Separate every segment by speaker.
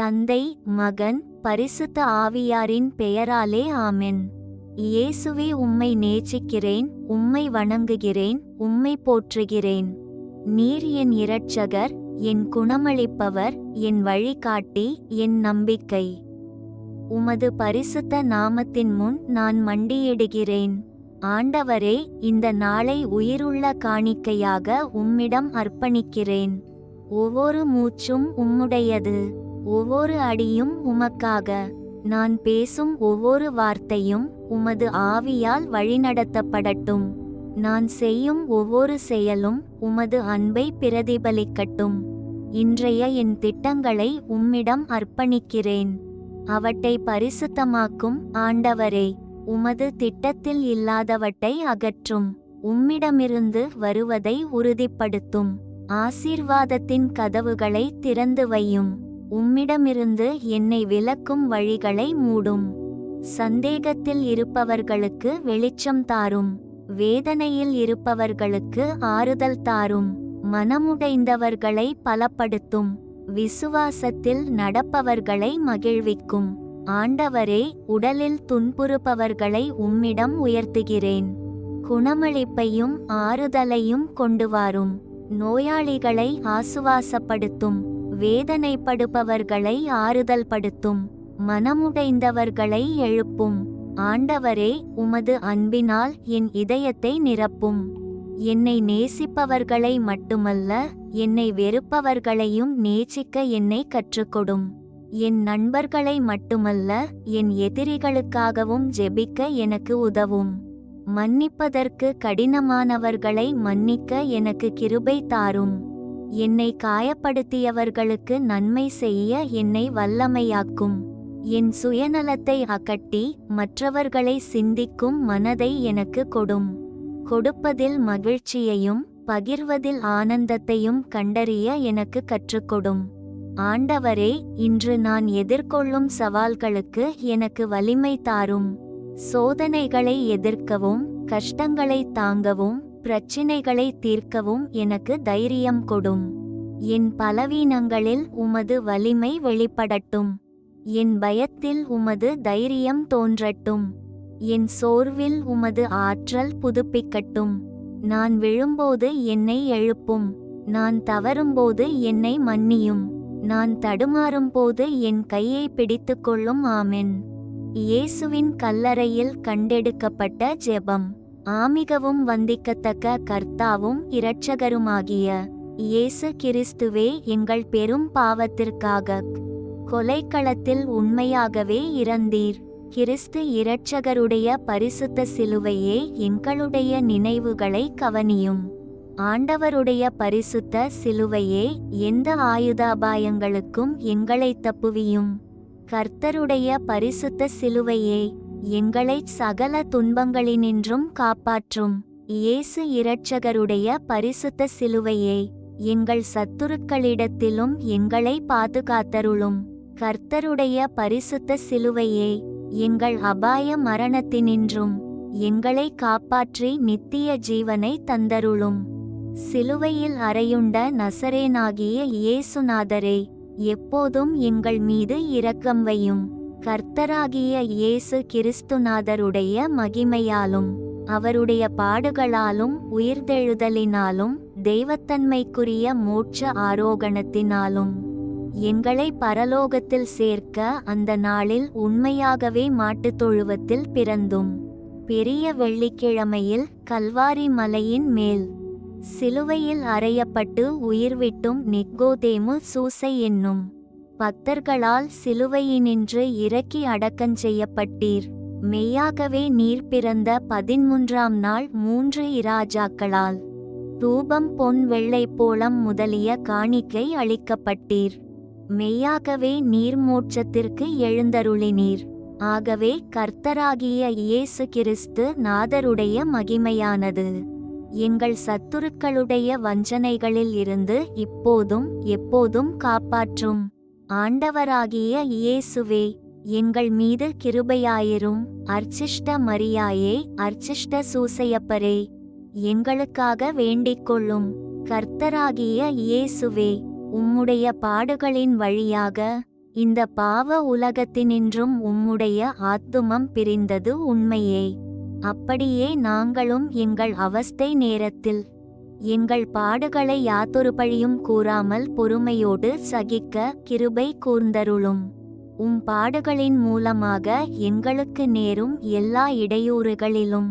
Speaker 1: தந்தை மகன் பரிசுத்த ஆவியாரின் பெயராலே ஆமென். இயேசுவே உம்மை நேசிக்கிறேன் உம்மை வணங்குகிறேன் உம்மை போற்றுகிறேன். நீர் என் இரட்சகர் என் குணமளிப்பவர் என் வழிகாட்டி என் நம்பிக்கை. உமது பரிசுத்த நாமத்தின் முன் நான் மண்டியிடுகிறேன். ஆண்டவரே இந்த நாளை உயிருள்ள காணிக்கையாக உம்மிடம் அர்ப்பணிக்கிறேன். ஒவ்வொரு மூச்சும் உம்முடையது. ஒவ்வொரு அடியும் உமக்காக. நான் பேசும் ஒவ்வொரு வார்த்தையும் உமது ஆவியால் வழிநடத்தப்படட்டும். நான் செய்யும் ஒவ்வொரு செயலும் உமது அன்பை பிரதிபலிக்கட்டும். இன்றைய என் திட்டங்களை உம்மிடம் அர்ப்பணிக்கிறேன். அவற்றை பரிசுத்தமாக்கும் ஆண்டவரே உமது திட்டத்தில் இல்லாதவற்றை அகற்றும். உம்மிடமிருந்து வருவதை உறுதிப்படுத்தும். ஆசீர்வாதத்தின் கதவுகளை திறந்து வையும். உம்மிடமிருந்து என்னை விலக்கும் வழிகளை மூடும். சந்தேகத்தில் இருப்பவர்களுக்கு வெளிச்சம் தாரும். வேதனையில் இருப்பவர்களுக்கு ஆறுதல் தாரும். மனமுடைந்தவர்களை பலப்படுத்தும். விசுவாசத்தில் நடப்பவர்களை மகிழ்விக்கும். ஆண்டவரே உடலில் துன்புறுப்பவர்களை உம்மிடம் உயர்த்துகிறேன். குணமளிப்பையும் ஆறுதலையும் கொண்டு வாரும். நோயாளிகளை ஆசுவாசப்படுத்தும். வேதனைப்படுபவர்களை ஆறுதல் படுத்தும் மனமுடைந்தவர்களை எழுப்பும். ஆண்டவரே உமது அன்பினால் என் இதயத்தை நிரப்பும். என்னை நேசிப்பவர்களை மட்டுமல்ல என்னை வெறுப்பவர்களையும் நேசிக்க என்னை கற்றுக்கொடும். என் நண்பர்களை மட்டுமல்ல என் எதிரிகளுக்காகவும் ஜெபிக்க எனக்கு உதவும். மன்னிப்பதற்கு கடினமானவர்களை மன்னிக்க எனக்கு கிருபை தாரும். என்னை காயப்படுத்தியவர்களுக்கு நன்மை செய்ய என்னை வல்லமையாக்கும். என் சுயநலத்தை அகட்டி மற்றவர்களை சிந்திக்கும் மனதை எனக்கு கொடும். கொடுப்பதில் மகிழ்ச்சியையும் பகிர்வதில் ஆனந்தத்தையும் கண்டறிய எனக்கு கற்றுக்கொடும். ஆண்டவரே இன்று நான் எதிர்கொள்ளும் சவால்களுக்கு எனக்கு வலிமை தாரும். சோதனைகளை எதிர்க்கவும் கஷ்டங்களை தாங்கவும் பிரச்சினைகளை தீர்க்கவும் எனக்கு தைரியம் கொடும். என் பலவீனங்களில் உமது வலிமை வெளிப்படட்டும். என் பயத்தில் உமது தைரியம் தோன்றட்டும். என் சோர்வில் உமது ஆற்றல் புதுப்பிக்கட்டும். நான் விழும்போது என்னை எழுப்பும். நான் தவறும்போது என்னை மன்னியும். நான் தடுமாறும்போது என் கையை பிடித்துக்கொள்ளும். ஆமென். இயேசுவின் கல்லறையில் கண்டெடுக்கப்பட்ட ஜெபம். ஆமிகவும் வந்திக்கத்தக்க கர்த்தாவும் இரட்சகருமாகிய இயேசு கிறிஸ்துவே எங்கள் பெரும் பாவத்திற்காக கொலைக்களத்தில் உண்மையாகவே இறந்தீர். கிறிஸ்து இரட்சகருடைய பரிசுத்த சிலுவையே எங்களுடைய நினைவுகளை கவனியும். ஆண்டவருடைய பரிசுத்த சிலுவையே எந்த ஆயுதாபாயங்களுக்கும் எங்களை தப்புவியும். கர்த்தருடைய பரிசுத்த சிலுவையே எங்களை சகல துன்பங்களினின்றும் காப்பாற்றும். இயேசு இரட்சகருடைய பரிசுத்த சிலுவையே எங்கள் சத்துருக்களிடத்திலும் எங்களை பாதுகாத்தருளும். கர்த்தருடைய பரிசுத்த சிலுவையே எங்கள் அபாய மரணத்தினின்றும் எங்களை காப்பாற்றி நித்திய ஜீவனை தந்தருளும். சிலுவையில் அறையுண்ட நசரேனாகிய இயேசுநாதரே எப்போதும் எங்கள் மீது இரக்கம் வையும். கர்த்தராகிய இயேசு கிறிஸ்துநாதருடைய மகிமையாலும் அவருடைய பாடுகளாலும் உயிர்தெழுதலினாலும் தெய்வத்தன்மைக்குரிய மோட்ச ஆரோகணத்தினாலும் எங்களை பரலோகத்தில் சேர்க்க அந்த நாளில் உண்மையாகவே மாட்டுத் தொழுவத்தில் பிறந்தும் பெரிய வெள்ளிக்கிழமையில் கல்வாரி மலையின் மேல் சிலுவையில் அறையப்பட்டு உயிர்விட்டும் நிக்கோதேமு சூசை என்னும் பக்தர்களால் சிலுவையினின்று இறக்கி அடக்கஞ்செய்யப்பட்டீர் மெய்யாகவே நீர் பிறந்த பதின்மூன்றாம் நாள் மூன்று இராஜாக்களால். தூபம் பொன் வெள்ளை போலம் முதலிய காணிக்கை அளிக்கப்பட்டீர். மெய்யாகவே நீர் மோட்சத்திற்கு எழுந்தருளினீர். ஆகவே கர்த்தராகிய இயேசு கிறிஸ்து நாதருடைய மகிமையானது. எங்கள் சத்துருக்களுடைய வஞ்சனைகளில் இருந்து இப்போதும் எப்போதும் காப்பாற்றும். ஆண்டவராகிய இயேசுவே எங்கள் மீது கிருபையாயிரும். அர்ச்சிஷ்ட மரியாயே அர்ச்சிஷ்ட சூசையப்பரே எங்களுக்காக வேண்டிக் கொள்ளும் கர்த்தராகிய இயேசுவே உம்முடைய பாடுகளின் வழியாக இந்த பாவ உலகத்தினின்றும் உம்முடைய ஆத்துமம் பிரிந்தது உண்மையே. அப்படியே நாங்களும் எங்கள் அவஸ்தை நேரத்தில் எங்கள் பாடுகளை யாத்தொரு பழியும் கூறாமல் பொறுமையோடு சகிக்க கிருபை கூர்ந்தருளும். உம் பாடுகளின் மூலமாக எங்களுக்கு நேரும் எல்லா இடையூறுகளிலும்.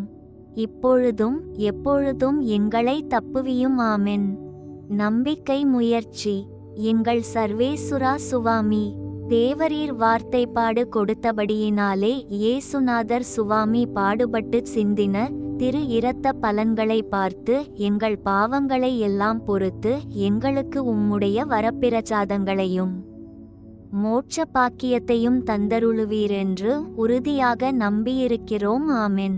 Speaker 1: இப்பொழுதும் எப்பொழுதும் எங்களை தப்புவியும் ஆமென். நம்பிக்கை முயற்சி. எங்கள் சர்வேசுரா சுவாமி தேவரீர் வார்த்தைப்பாடு கொடுத்தபடியினாலே இயேசுநாதர் சுவாமி பாடுபட்டு சிந்தின திரு இரத்த பலன்களை பார்த்து எங்கள் பாவங்களை எல்லாம் பொறுத்து எங்களுக்கு உம்முடைய வரப்பிரசாதங்களையும் மோட்ச பாக்கியத்தையும் தந்தருளுவீரென்று உறுதியாக நம்பியிருக்கிறோம். ஆமென்.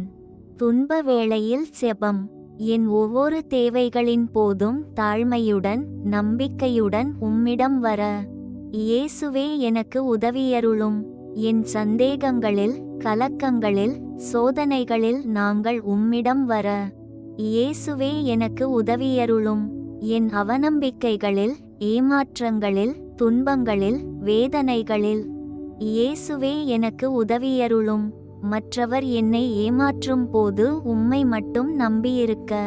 Speaker 1: துன்ப வேளையில் செபம். என் ஒவ்வொரு தேவைகளின் போதும் தாழ்மையுடன் நம்பிக்கையுடன் உம்மிடம் வர இயேசுவே எனக்கு உதவியருளும். என் சந்தேகங்களில் கலக்கங்களில் சோதனைகளில் நாங்கள் உம்மிடம் வர இயேசுவே எனக்கு உதவியருளும். என் அவநம்பிக்கைகளில் ஏமாற்றங்களில் துன்பங்களில் வேதனைகளில் இயேசுவே எனக்கு உதவியருளும். மற்றவர் என்னை ஏமாற்றும் போது உம்மை மட்டும் நம்பியிருக்க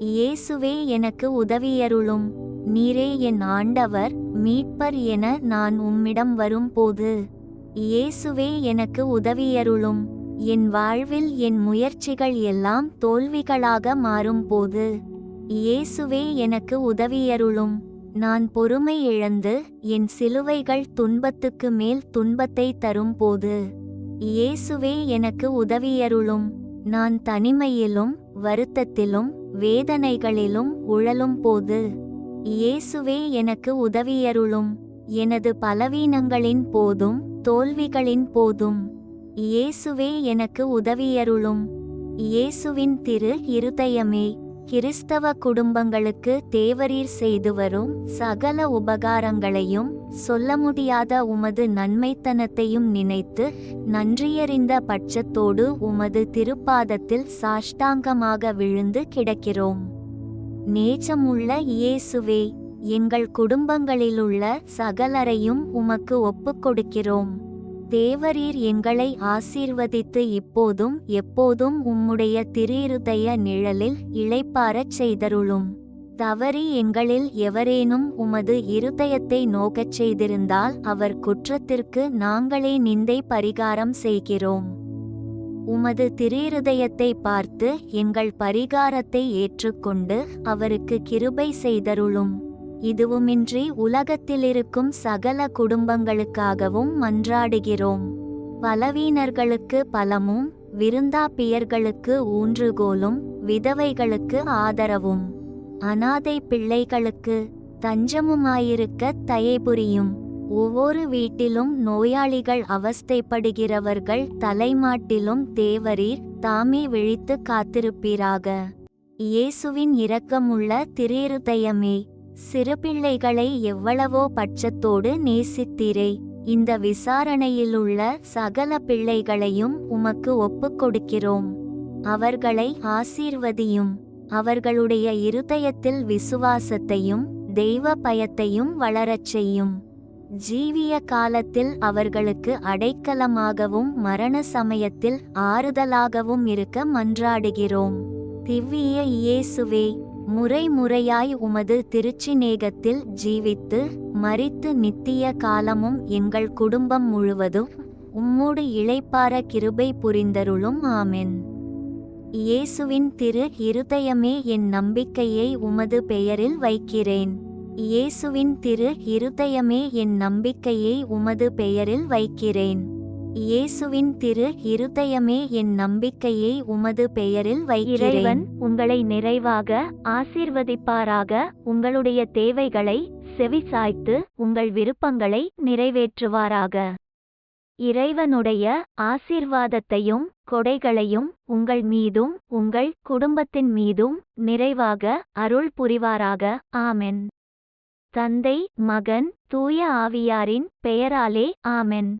Speaker 1: இயேசுவே எனக்கு உதவியருளும். நீரே என் ஆண்டவர் மீட்பர் என நான் உம்மிடம் வரும்போது இயேசுவே எனக்கு உதவியருளும். என் வாழ்வில் என் முயற்சிகள் எல்லாம் தோல்விகளாக மாறும்போது இயேசுவே எனக்கு உதவியருளும். நான் பொறுமை இழந்து என் சிலுவைகள் துன்பத்துக்கு மேல் துன்பத்தை தரும்போது இயேசுவே எனக்கு உதவியருளும். நான் தனிமையிலும் வருத்தத்திலும் வேதனைகளிலும் உழலும் போது இயேசுவே எனக்கு உதவியருளும். எனது பலவீனங்களின் போதும் தோல்விகளின் போதும். இயேசுவே எனக்கு உதவியருளும். இயேசுவின் திரு இருதயமே கிறிஸ்தவ குடும்பங்களுக்கு தேவரீர் செய்து வரும் சகல உபகாரங்களையும் சொல்ல முடியாத உமது நன்மைத்தனத்தையும் நினைத்து நன்றியறிந்த பட்சத்தோடு உமது திருப்பாதத்தில் சாஷ்டாங்கமாக விழுந்து கிடக்கிறோம். நேச்சமுள்ள இயேசுவே எங்கள் குடும்பங்களிலுள்ள சகலரையும் உமக்கு ஒப்புக் கொடுக்கிறோம் தேவரீர் எங்களை ஆசீர்வதித்து இப்போதும் எப்போதும் உம்முடைய திருயிருதய நிழலில் இளைப்பாரச் செய்தருளும். தவறி எங்களில் எவரேனும் உமது இருதயத்தை நோக்கச் செய்திருந்தால் அவர் குற்றத்திற்கு நாங்களே நிந்தை பரிகாரம் செய்கிறோம். உமது திருயிருதயத்தை பார்த்து எங்கள் பரிகாரத்தை ஏற்றுக்கொண்டு அவருக்கு கிருபை செய்தருளும். இதுவுமின்றி உலகத்திலிருக்கும் சகல குடும்பங்களுக்காகவும் மன்றாடுகிறோம். பலவீனர்களுக்கு பலமும் விருந்தாப்பியர்களுக்கு ஊன்றுகோலும் விதவைகளுக்கு ஆதரவும். அனாதை பிள்ளைகளுக்கு தஞ்சமுமாயிருக்க தயைபுரியும். ஒவ்வொரு வீட்டிலும் நோயாளிகள் அவஸ்தைப்படுகிறவர்கள் தலைமாட்டிலும் தேவரீர் தாமே விழித்து காத்திருப்பீராக. இயேசுவின் இரக்கமுள்ள திருயிருதயமே. சிறுபிள்ளைகளை எவ்வளவோ பட்சத்தோடு நேசித்தீரே. இந்த விசாரணையிலுள்ள சகல பிள்ளைகளையும் உமக்கு ஒப்புக் கொடுக்கிறோம் அவர்களை ஆசீர்வதியும். அவர்களுடைய இருதயத்தில் விசுவாசத்தையும் தெய்வ பயத்தையும் வளரச் செய்யும். ஜீவிய காலத்தில் அவர்களுக்கு அடைக்கலமாகவும் மரண சமயத்தில் ஆறுதலாகவும் இருக்க மன்றாடுகிறோம். திவ்விய இயேசுவே முறை முறையாய் உமது திருச்சிநேகத்தில் ஜீவித்து மறித்து நித்திய காலமும் எங்கள் குடும்பம் முழுவதும் உம்மோடு இளைப்பார கிருபை புரிந்தருளும். ஆமென். இயேசுவின் திரு இருதயமே என் நம்பிக்கையை உமது பெயரில் வைக்கிறேன். இயேசுவின் திரு இருதயமே என் நம்பிக்கையை உமது பெயரில் வைக்கிறேன். இயேசுவின் திரு இருதயமே என் நம்பிக்கையை உமது பெயரில் வைக்கிறேன்.
Speaker 2: உங்களை நிறைவாக ஆசீர்வதிப்பாராக. உங்களுடைய தேவைகளை செவிசாய்த்து உங்கள் விருப்பங்களை நிறைவேற்றுவாராக. இறைவனுடைய ஆசீர்வாதத்தையும் கொடைகளையும் உங்கள் மீதும் உங்கள் குடும்பத்தின் மீதும் நிறைவாக அருள் புரிவாராக. ஆமென். தந்தை மகன் தூய ஆவியாரின் பெயராலே ஆமென்.